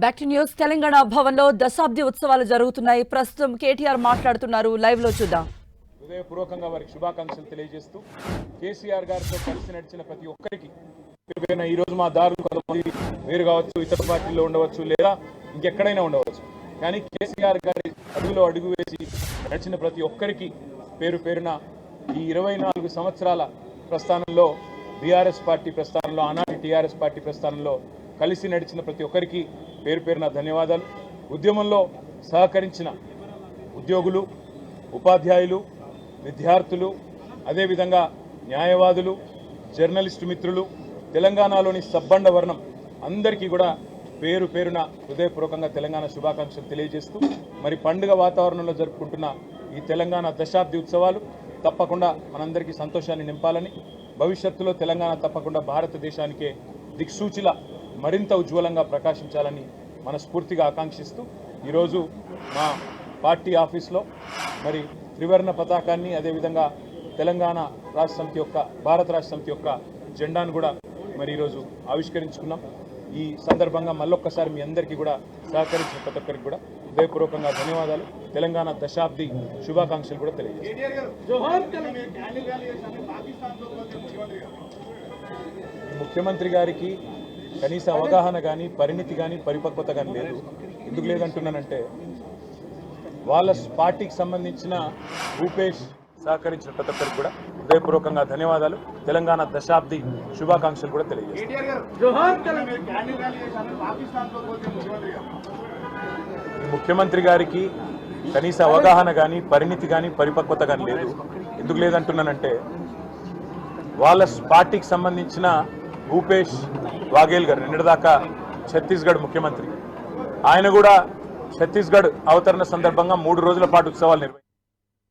Back to news Telangana భవన్లో దశాబ్ది ఉత్సవాలు జరుగుతున్నాయి. ప్రస్తుతం కేటీఆర్ మాట్లాడుతున్నారు. లైవ్లో చూద్దాం. హృదయపూర్వకంగా వారికి శుభాకాంక్షలు తెలియజేస్తూ కేసీఆర్ గారితో కలిసి నడిచిన ప్రతి ఒక్కరికి ఈ రోజు మా దారులు కొంతమంది వేరు కావచ్చు ఇతర పార్టీల్లో ఉండవచ్చు లేదా ఇంకెక్కడైనా ఉండవచ్చు. కానీ కేసీఆర్ గారి అడుగులో అడుగు వేసి నడిచిన ప్రతి ఒక్కరికి పేరు పేరున ఈ ఇరవై నాలుగు సంవత్సరాల ప్రస్థానంలో బీఆర్ఎస్ పార్టీ ప్రస్థానంలో ఆనాటి టీఆర్ఎస్ పార్టీ ప్రస్థానంలో కలిసి నడిచిన ప్రతి ఒక్కరికి పేరు పేరున ధన్యవాదాలు. ఉద్యమంలో సహకరించిన ఉద్యోగులు ఉపాధ్యాయులు విద్యార్థులు అదేవిధంగా న్యాయవాదులు జర్నలిస్టు మిత్రులు తెలంగాణలోని సబ్బండ వర్ణం అందరికీ కూడా పేరు పేరున హృదయపూర్వకంగా తెలంగాణ శుభాకాంక్షలు తెలియజేస్తూ మరి పండుగ వాతావరణంలో జరుపుకుంటున్న ఈ తెలంగాణ దశాబ్ది ఉత్సవాలు తప్పకుండా మనందరికీ సంతోషాన్ని నింపాలని భవిష్యత్తులో తెలంగాణ తప్పకుండా భారతదేశానికే దిక్సూచిలా మరింత ఉజ్వలంగా ప్రకాశించాలని మనస్ఫూర్తిగా ఆకాంక్షిస్తూ ఈరోజు మా పార్టీ ఆఫీస్లో మరి త్రివర్ణ పతాకాన్ని అదేవిధంగా తెలంగాణ రాష్ట్ర సమితి యొక్క భారత రాష్ట్ర సమితి యొక్క జెండాను కూడా మరి ఈరోజు ఆవిష్కరించుకున్నాం. ఈ సందర్భంగా మళ్ళొక్కసారి మీ అందరికీ కూడా సహకరించిన ప్రతి ఒక్కరికి కూడా హృదయపూర్వకంగా ధన్యవాదాలు. తెలంగాణ దశాబ్ది శుభాకాంక్షలు కూడా తెలియజేస్తాను ముఖ్యమంత్రి గారికి కనీస అవగాహన కానీ పరిణితి కానీ పరిపక్వత కానీ లేదు. ఎందుకు లేదంటున్నానంటే వాళ్ళ పార్టీకి సంబంధించిన భూపేష్ సహకరించిన ప్రతి ఒక్కరికి కూడా హృదయపూర్వకంగా ధన్యవాదాలు. తెలంగాణ దశాబ్ది శుభాకాంక్షలు కూడా తెలియజేస్తాను. ముఖ్యమంత్రి గారికి కనీస అవగాహన కానీ పరిణితి కానీ పరిపక్వత కానీ లేదు. ఎందుకు లేదంటున్నానంటే వాళ్ళ పార్టీకి సంబంధించిన భూపేష్ వాఘేల్ గారు నిన్నటిదాకా ఛత్తీస్గఢ్ ముఖ్యమంత్రి. ఆయన కూడా ఛత్తీస్గఢ్ అవతరణ సందర్భంగా మూడు రోజుల పాటు ఉత్సవాలు నిర్వహించారు.